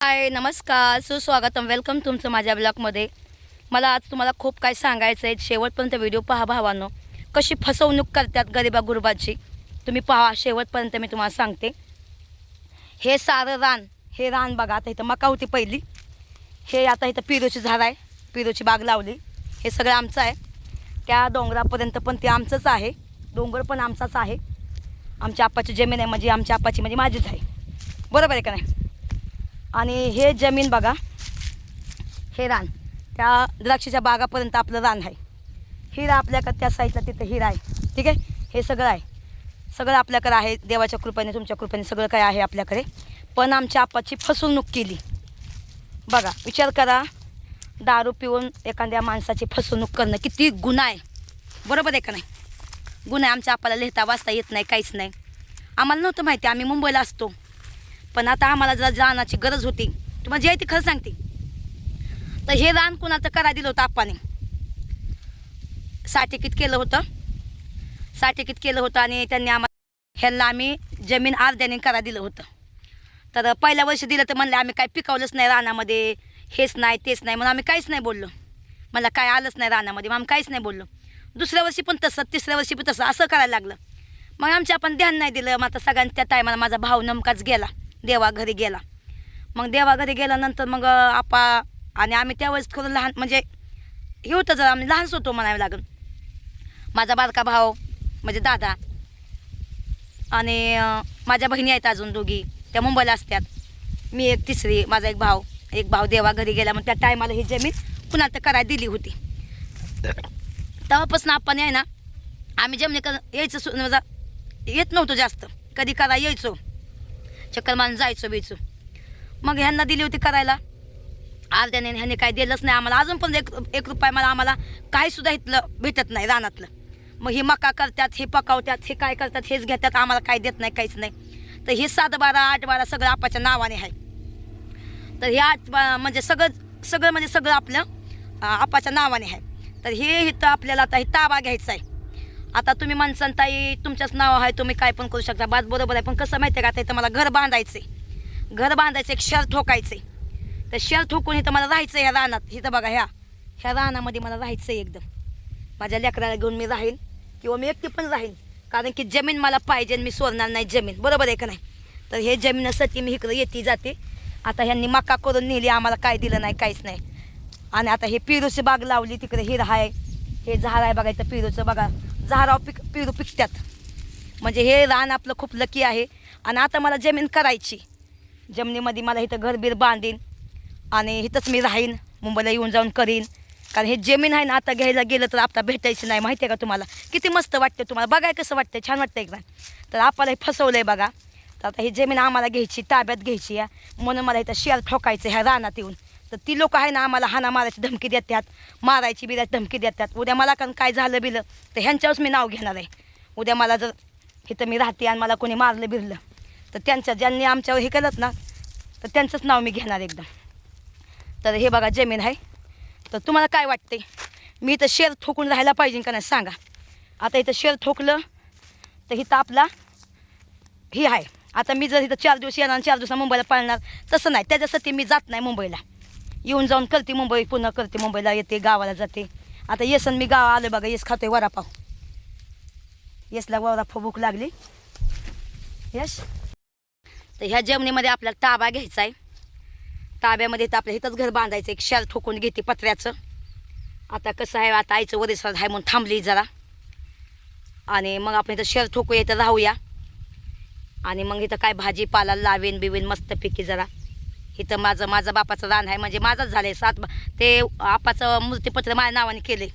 हाय नमस्कार सुस्वागतम. वेलकम तुमचं माझ्या ब्लॉगमध्ये मला आज तुम्हाला खूप काय सांगायचं आहे. शेवटपर्यंत व्हिडिओ पहा भावानो. कशी फसवणूक करतात गरिबा गुरुबाची. तुम्ही पहा शेवटपर्यंत मी तुम्हाला सांगते. हे सारं रान हे रान बघा आता इथं मका होती पहिली. हे आता इथं पिरूची झाड आहे. पिरूची बाग लावली. हे सगळं आमचं आहे. त्या डोंगरापर्यंत पण ते आमचंच आहे. डोंगर पण आमचाच आहे. आमच्या आपाची जमीन आहे म्हणजे आमच्या आपाची म्हणजे माझीच आहे. बरोबर आहे का नाही? आणि हे जमीन बघा. हे रान. त्या द्राक्षाच्या बागापर्यंत आपलं रान आहे. हिरा आपल्याकडे त्या साईडला तिथं हिरा आहे. ठीक आहे? हे सगळं आहे. सगळं आपल्याकडे आहे. देवाच्या कृपेने तुमच्या कृपेने सगळं काय आहे आपल्याकडे. पण आमच्या आपाची फसवणूक केली. बघा विचार करा. दारू पिऊन एखाद्या माणसाची फसवणूक करणं किती गुन्हा आहे. बरोबर आहे का नाही? गुन्हा आहे आमच्या आपाला लिहिता वाचता येत नाही काहीच नाही. आम्हाला नव्हतं माहिती. आम्ही मुंबईला असतो. पण आता आम्हाला जरा जाण्याची गरज होती. तुम्हाला जे आहे ते खरं सांगते. तर हे रान कुणाचं करा दिलं होतं आप्पाने? साठेकीत केलं होतं. साठेकीत केलं होतं आणि त्यांनी आम्हाला ह्याला आम्ही जमीन अर्ध्याने करा दिलं होतं. तर पहिल्या वर्षी दिलं तर म्हणलं आम्ही काय पिकवलंच नाही रानामध्ये. हेच नाही तेच नाही. म्हणून आम्ही काहीच नाही बोललो. मला काय आलंच नाही रानामध्ये. मग आम्ही काहीच नाही बोललो. दुसऱ्या वर्षी पण तसं तिसऱ्या वर्षी पण तसं असं करायला लागलं. मग आमच्या आपण ध्यान नाही दिलं. मग आता सगळ्यांनी त्या टायमाला माझा भाव नमकाच गेला. देवा घरी गेला. मग देवा घरी गेल्यानंतर मग आपा आणि आम्ही त्यावेळेस थोडं लहान म्हणजे हे होतं जरा आम्ही लहानच होतो म्हणावं लागेल. माझा बारका भाऊ म्हणजे दादा आणि माझ्या बहिणी आहेत अजून दोघी त्या मुंबईला असतात. मी एक तिसरी माझा एक भाऊ. एक भाऊ देवा घरी गेला मग त्या टायमाला ही जमीन कुणाला तर करायला दिली होती. तेव्हापासून आपण आहे ना आम्ही जमिनी कर यायचं सु- म्हणजे येत नव्हतो जास्त. कधी करा यायचो. चक्कर मारून जायचो बियचो मग ह्यांना दिली होती करायला. अर्ध्याने ह्यांनी काय दिलंच नाही आम्हाला. अजून पण एक एक रुपया मला आम्हाला काहीसुद्धा इथलं भेटत नाही रानातलं. मग ही मका करतात हे पकावतात हे काय करतात हेच घेतात. आम्हाला काय देत नाही काहीच नाही. तर हे सात बारा आठ बारा सगळं आपाच्या नावाने आहे. तर हे आठ बा- म्हणजे सगळं सगळं म्हणजे सगळं आपलं आपाच्या नावाने आहे. तर हे इथं आपल्याला आता हे ताबा घ्यायचा आहे. आता तुम्ही माणसां ताई तुमच्याच नाव आहे तुम्ही काय पण करू शकता. बात बरोबर आहे पण कसं माहिती आहे का आता इथं मला घर बांधायचं आहे घर बांधायचं एक शहर ठोकायचं आहे तर शहर ठोकून इथं मला राहायचं आहे ह्या रानात. इथं बघा ह्या ह्या रानामध्ये मला राहायचं आहे एकदम. माझ्या लेकराला घेऊन मी राहीन किंवा मी एकटी पण राहीन. कारण की जमीन मला पाहिजे मी सोडणार नाही जमीन. बरोबर आहे का नाही? तर हे जमिनीसाठी मी इकडं येते जाते. आता ह्यांनी मका करून नेली आम्हाला काय दिलं नाही काहीच नाही. आणि आता हे पिरूची बाग लावली तिकडे हिर आहे. हे झाड आहे बघा इथं पिरूचं बघा. झाडावर पिक पिरू पिकतात म्हणजे हे रान आपलं खूप लकी आहे. आणि आता मला जमीन करायची. जमिनीमध्ये मला इथं घरबीर बांधीन. आणि इथंच मी राहीन. मुंबईला येऊन जाऊन करीन. कारण हे जमीन आहे ना आता घ्यायला गेलं तर आता भेटायचं नाही. माहिती आहे का तुम्हाला? किती मस्त वाटते तुम्हाला. बघाय कसं वाटतं छान वाटतं एकदा. तर आपल्याला हे फसवलं आहे बघा. तर आता ही जमीन आम्हाला घ्यायची ताब्यात घ्यायची आहे. म्हणून मला इथं शेअर ठोकायचं ह्या रानात येऊन. तर ती लोक आहे ना आम्हाला हाना मारायची धमकी देतात मारायची बिरायची धमकी देतात. उद्या मला कारण काय झालं बिलं? तर ह्यांच्यावरच मी नाव घेणार आहे. उद्या मला जर इथं मी राहते आणि मला कोणी मारलं बिरलं तर त्यांच्या ज्यांनी आमच्यावर हे केलं ना तर त्यांचंच नाव मी घेणार एकदम. तर हे बघा जमीन आहे. तर तुम्हाला काय वाटते मी इथं शेर ठोकून राहायला पाहिजे का नाही सांगा. आता इथं शेर ठोकलं तर इथं आपला ही आहे. आता मी जर इथं चार दिवस येणार आणि चार दिवसा मुंबईला पळणार तसं नाही. त्याच्यासाठी मी जात नाही मुंबईला. येऊन जाऊन करते मुंबई पुन्हा करते मुंबईला येते गावाला जाते. आता येसन मी गाव आलो बघा येस खातोय वरापाव येसला वरापाव भूक लागली. यश तर ह्या जमिनीमध्ये आपल्याला ताबा घ्यायचा आहे. ताब्यामध्ये तर आपल्या इथंच घर बांधायचं एक शेर ठोकून घेते पत्र्याचं. आता कसं आहे आता आईचं वरिष्ठ आहे म्हणून थांबली जरा. आणि मग आपण इथं शेर ठोकू इथं राहूया. आणि मग इथं काय भाजीपाला लावेन बिवेन मस्तपैकी जरा. इथं माझं माझं बापाचं रान आहे. म्हणजे माझंच झालं आहे सात बा- ते आपाचं मूर्तीपत्र माझ्या नावाने केले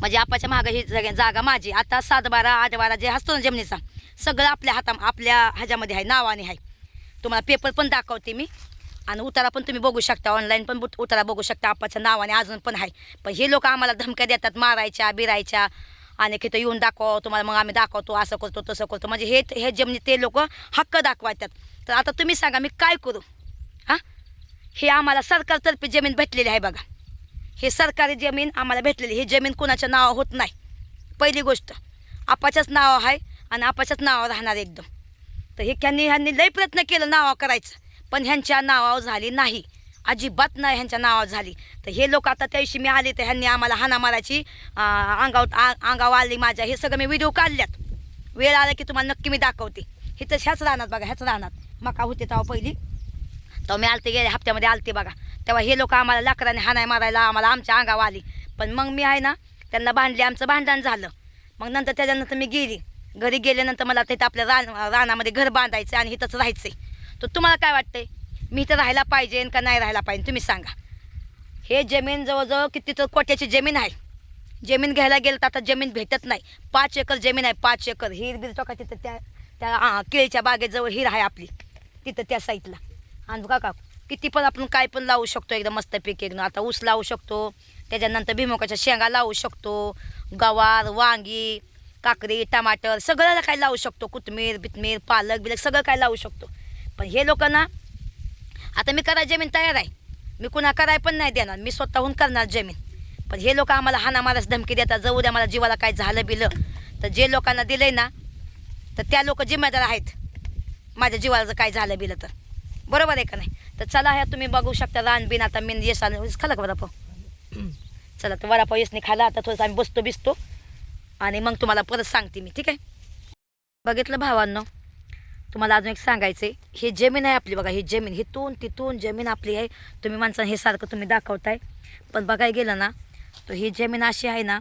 म्हणजे आपाच्या मागं ही जागा जागा माझी. आता सात बारा आठ बारा जे असतो ना जमिनीचा सगळं आपल्या हाता आपल्या ह्याच्यामध्ये आहे नावाने आहे. तुम्हाला पेपर पण दाखवते मी. आणि उतारा पण तुम्ही बघू शकता. ऑनलाईन पण उतारा बघू शकता. आपाच्या नावाने अजून पण आहे. पण हे लोक आम्हाला धमक्या देतात मारायच्या बिरायच्या. आणि तिथं येऊन दाखव तुम्हाला मग आम्ही दाखवतो असं करतो तसं करतो. म्हणजे हे हे जमिनी ते लोक हक्क दाखवतात तर आता तुम्ही सांगा मी काय करू? हां? हे आम्हाला सरकारतर्फे जमीन भेटलेली आहे बघा. हे सरकारी जमीन आम्हाला भेटलेली ही जमीन कोणाच्या नावावर होत नाही. पहिली गोष्ट आपाच्याच नाव आहे आणि आपाच्याच नावावर राहणार एकदम. तर हे त्यांनी ह्यांनी लय प्रयत्न केलं नावा करायचं पण ह्यांच्या नावावर झाली नाही. अजिबात नाही ह्यांच्या नावावर झाली. तर हे लोक आता त्याविषयी मी आले तर ह्यांनी आम्हाला हाना मारायची अंगावर आ- अंगावर आली माझ्या. हे सगळं मी व्हिडिओ काढल्यात. वेळ आला की तुम्हाला नक्की मी दाखवते. हे तर ह्याच राहणार बघा ह्याच राहणार मका होते तेव्हा पहिली. तेव्हा मी आलते गेल्या हप्त्यामध्ये आलते बघा. तेव्हा हे लोक आम्हाला लाकडाने हाणाय मारायला आम्हाला आमच्या अंगावर आली. पण मग मी आहे ना त्यांना भांडले आमचं भांडण झालं. मग नंतर त्याच्यानंतर मी गेली. घरी गेल्यानंतर मला तिथं आपल्या रान रानामध्ये घर बांधायचं आणि इथंच राहायचं तर तुम्हाला काय वाटतंय? मी इथं राहायला पाहिजे का नाही राहायला पाहिजे? तुम्ही सांगा. हे जमीन जवळजवळ किती तर कोट्याची जमीन आहे. जमीन घ्यायला गेलं तर आता जमीन भेटत नाही. पाच एकर जमीन आहे पाच एकर. हिर बीर टोका तिथं त्या त्या केळीच्या बागेजवळ हिर आहे आपली. तिथं त्या साईडला आणि बघा का किती पण आपण काय पण लावू शकतो एकदम मस्तपैकी एकदम आता ऊस लावू शकतो त्याच्यानंतर भिमुखाच्या शेंगा लावू शकतो गवार वांगी काकडी टमाटर सगळं काय लावू शकतो कोथमीर बिथमीर पालक बिलक सगळं काय लावू शकतो. पण हे लोकांना आता मी करा जमीन तयार आहे. मी कुणा कराय पण नाही देणार मी स्वतःहून करणार जमीन. पण हे लोक आम्हाला हाना मारास धमकी देतात जाऊ द्या मला जीवाला काय झालं बिलं. तर जे लोकांना दिलंय ना तर त्या लोक जिम्मेदार आहेत. माझ्या जीवाला जर काय झालं बिलं तर. बरोबर आहे का नाही? तर चला ह्या तुम्ही बघू शकता रान बिन आता मी येस खाला का वडापाव चला तर वडापाव येसने खाला आता थोडंसं आम्ही बसतो बिसतो. आणि मग तुम्हाला परत सांगते मी ठीक आहे? बघितलं भावांनो तुम्हाला अजून एक सांगायचं आहे हे जमीन आहे आपली बघा ही जमीन. हिथून तिथून जमीन आपली आहे. तुम्ही माणसानं हे सारखं तुम्ही दाखवताय. पण बघायला गेलं ना तर ही जमीन अशी आहे ना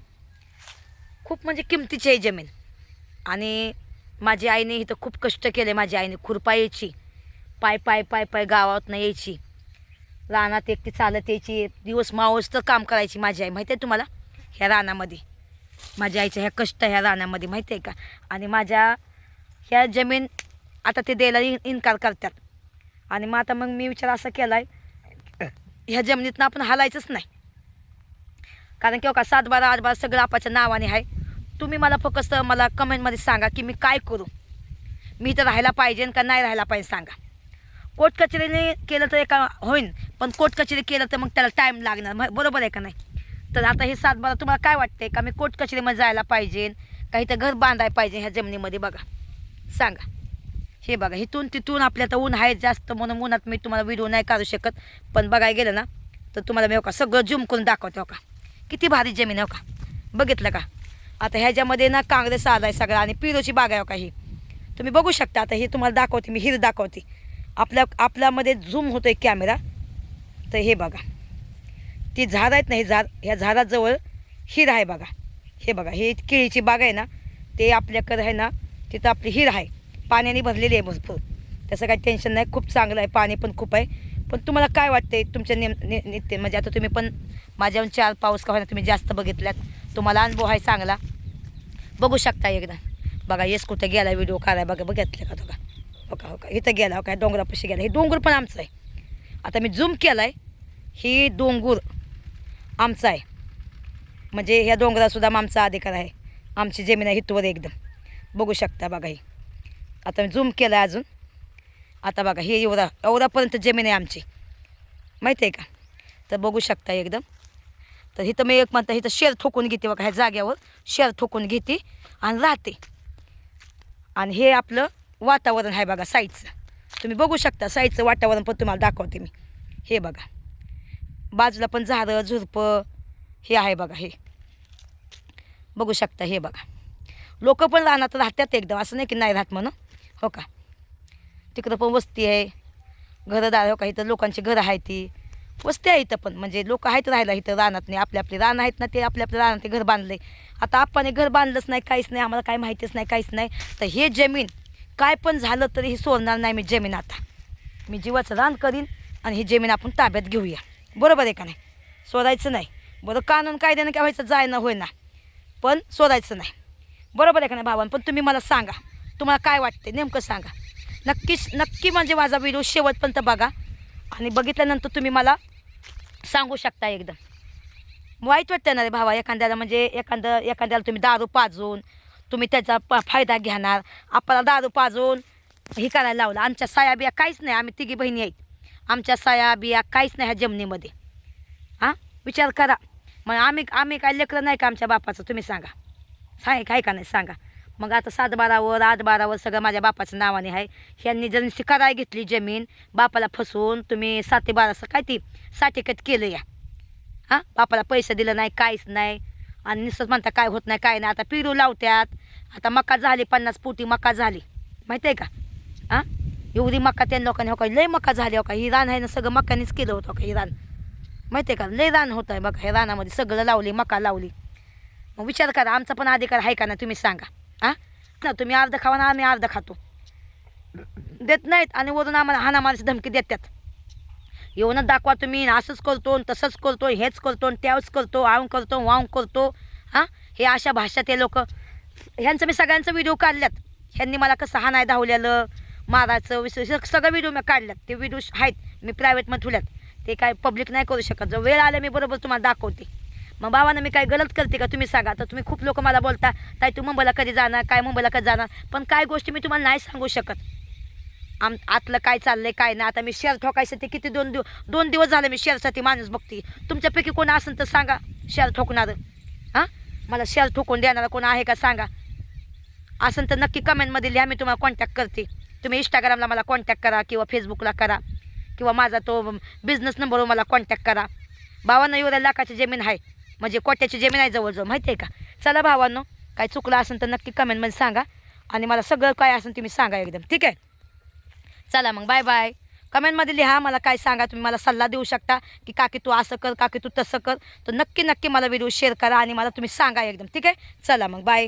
खूप म्हणजे किमतीची आहे जमीन. आणि माझी आईने इथं खूप कष्ट केले माझ्या आईने खुरपा पाय पाय पाय पाय पाय गावातनं यायची. रानात एकटी चालत यायची. दिवस मावस तर काम करायची माझी आई. माहिती आहे तुम्हाला? ह्या रानामध्ये. माझ्या आईच्या ह्या कष्ट ह्या रानामध्ये. माहिती आहे का? आणि माझ्या ह्या जमीन आता ते द्यायला इन इन्कार करतात. आणि मग आता मग मी विचार असा केला आहे ह्या जमिनीतनं आपण हलायचंच नाही. कारण की हो का सात बारा आठ बारा सगळं आपाच्या नावाने आहे. तुम्ही मला फक्त मला कमेंटमध्ये सांगा की मी काय करू? मी तर राहायला पाहिजे का नाही राहायला पाहिजे सांगा. कोर्ट कचेरीने केलं तर एका होईन पण कोर्ट कचेरी केलं तर मग त्याला टाईम लागणार. म- बरोबर आहे का नाही? तर आता हे सातबारा तुम्हाला काय वाटते का? मी कोर्ट कचेरीमध्ये जायला पाहिजे काही तर घर बांधायला पाहिजे ह्या जमिनीमध्ये? बघा. सांगा. हे बघा इथून तिथून आपल्या तर ऊन आहे जास्त म्हणून उन्हात मी तुम्हाला व्हिडिओ नाही काढू शकत पण बघायला गेलं ना तर तुम्हाला मी हो का सगळं झूम करून दाखवते हो का? किती भारी जमीन आहे हो का? बघितलं का? आता ह्याच्यामध्ये ना काँग्रेस आला आहे सगळा आणि पिरोची बाग आहे हो का ही? तुम्ही बघू शकता आता हे तुम्हाला दाखवते मी हिर दाखवते. आपल्या आपल्यामध्ये झूम होतो आहे कॅमेरा तर हे बघा. ती झाड आहेत ना हे झाड ह्या झाडाजवळ हिर आहे बघा. हे बघा हे केळीची बाग आहे ना ते आपल्याकडं आहे ना तिथं आपली हिर आहे. पाण्याने भरलेली आहे भरपूर. त्याचं काही टेन्शन नाही खूप चांगलं आहे. पाणी पण खूप आहे. पण तुम्हाला काय वाटतंय तुमच्या नेम नि नित्य म्हणजे आता तुम्ही पण माझ्याहून चार पाऊस का होईना तुम्ही जास्त बघितल्यात. तुम्हाला अनुभव आहे चांगला. बघू शकता एकदा. बघा येस कुठं गेला व्हिडिओ काढाय बघा बघितलं का तुला हो का हो का. इथं गेला हो काय डोंगरापाशी गेला. हे डोंगर पण आमचं आहे. आता मी झूम केला आहे ही डोंगर आमचा आहे. म्हणजे ह्या डोंगरातसुद्धा आमचा अधिकार आहे. आमची जमीन आहे हितवर एकदम. बघू शकता बघा ही. आता मी झूम केलं आहे अजून. आता बघा हे एवढा एवढापर्यंत जमीन आहे आमची. माहिती आहे का? तर बघू शकता एकदम. तर इथं मी एक म्हणता इथं शेर ठोकून घेते बघा ह्या जाग्यावर. शेर ठोकून घेते आणि राहते. आणि हे आपलं वातावरण आहे बघा साईडचं तुम्ही बघू शकता साईडचं वातावरण पण तुम्हाला दाखवते मी. हे बघा. बाजूला पण झाडं झुरपं हे आहे बघा हे. बघू शकता हे बघा. लोक पण राहणार राहतात एकदम असं नाही की नाही राहत म्हणून. हो का? तिकडं पण वस्ती आहे. घरदार हो का इथं लोकांची घरं आहे ती. वस्ती आहे इथं पण म्हणजे लोक आहेत राहायला इथं रानात नाही आपले आपले रान आहेत ना ते आपल्या आपल्या रानात घर बांधले. आता आपण घर बांधलंच नाही काहीच नाही आम्हाला काही माहितीच नाही काहीच नाही. तर हे जमीन काय पण झालं तरी ही सोडणार नाही मी जमीन आता. मी जीवाचं रान करीन आणि ही जमीन आपण ताब्यात घेऊया. बरोबर आहे का नाही? सोडायचं नाही. बरं कानून कायद्यानं काय व्हायचं जाय ना होय ना पण सोडायचं नाही. बरोबर आहे का नाही भावान? पण तुम्ही मला सांगा. तुम्हाला काय वाटते नेमकं सांगा. नक्कीच नक्की म्हणजे माझा व्हिडिओ शेवटपर्यंत बघा. आणि बघितल्यानंतर तुम्ही मला सांगू शकता एकदम. वाईट वाटतं ना रे भावा एखाद्याला म्हणजे एखादं एखाद्याला तुम्ही दारू पाजून तुम्ही त्याचा प फायदा घेणार. आपला दारू पाजून हे करायला लावलं. आमच्या साया बिया काहीच नाही. आम्ही तिघी बहिणी आहेत. आमच्या साया बिया काहीच नाही ह्या जमिनीमध्ये. हां? विचार करा. मग आम्ही आम्ही काय लेकरं नाही का आमच्या बापाचं? तुम्ही सांगा. सांग काय का नाही? सांगा. मग आता सात बारावर आठ बारावर सगळं माझ्या बापाच्या नावाने आहे. ह्यांनी जर नुसती कराय घेतली जमीन. बापाला फसवून तुम्ही सात ते बारा काय ती साठेकत केलं या. हां? बापाला पैसे दिलं नाही काहीच नाही. आणि नुसतंच म्हणता काय होत नाही काय नाही. आता पिरू लावत्यात. आता मका झाली पन्नास पोटी मका झाली. माहिती आहे का? हां एवढी मका त्या लोकांनी हो का लय मका झाली हो का. ही रान आहे ना सगळं मकानीच केलं होतं हो का ही रान. माहिती आहे का? लय रान होतं आहे बघा हे रानामध्ये सगळं लावली मका लावली. मग विचार करा आमचा पण अधिकार आहे का ना तुम्ही सांगा. हां ना तुम्ही अर्ध खावा ना आम्ही अर्ध खातो. देत नाहीत आणि वरून आम्हाला हाणामारीची धमकी देतात येऊनच दाखवा तुम्ही असंच करतो आणि तसंच करतो हेच करतो आणि त्याच करतो आऊन करतो वाऊन करतो. हां? हे अशा भाषा ते लोक. ह्यांचं मी सगळ्यांचं व्हिडिओ काढल्यात. ह्यांनी मला कसं हाणाय धावलेलं मारायचं विस सगळं व्हिडिओ मी काढल्यात. ते व्हिडिओ आहेत मी प्रायव्हेटमध्ये ठेवल्यात. ते काय पब्लिक नाही करू शकत. जर वेळ आला मी बरोबर तुम्हाला दाखवते. मग बाबांना मी काय गलत करते का तुम्ही सांगा. तर तुम्ही खूप लोक मला बोलता ताई तू मुंबईला कधी जाणार? काय मुंबईला कधी जाणार? पण काय गोष्टी मी तुम्हाला नाही सांगू शकत. आम आतलं काय चाललंय काय नाही. आता मी शेअर ठोकायसाठी किती दोन दिव दोन दिवस झाले मी शेअरसाठी माणूस बघते. तुमच्यापैकी कोण असेल तर सांगा शेअर ठोकणारं. हां? मला शेअर ठोकून देणारा कोण आहे का सांगा. असेल तर नक्की कमेंटमध्ये लिहा मी तुम्हाला कॉन्टॅक्ट करते. तुम्ही इंस्टाग्रामला मला कॉन्टॅक्ट करा किंवा फेसबुकला करा. किंवा माझा तो बिझनेस नंबरवर मला कॉन्टॅक्ट करा. भावांना एवढ्या लाखाची जमीन आहे. म्हणजे कोट्याची जमीन आहे जवळजवळ माहिती आहे का? चला भावांनो काय चुकलं असेल तर नक्की कमेंटमध्ये सांगा. आणि मला सगळं काय असेल तुम्ही सांगा एकदम ठीक आहे? चला मग बाय बाय कमेंटमध्ये लिहा मला काय सांगा तुम्ही मला सल्ला देऊ शकता की काकी तू असं कर काकी तू तसं कर. तर नक्की नक्की मला व्हिडिओ शेअर करा आणि मला तुम्ही सांगा एकदम ठीक आहे? चला मग बाय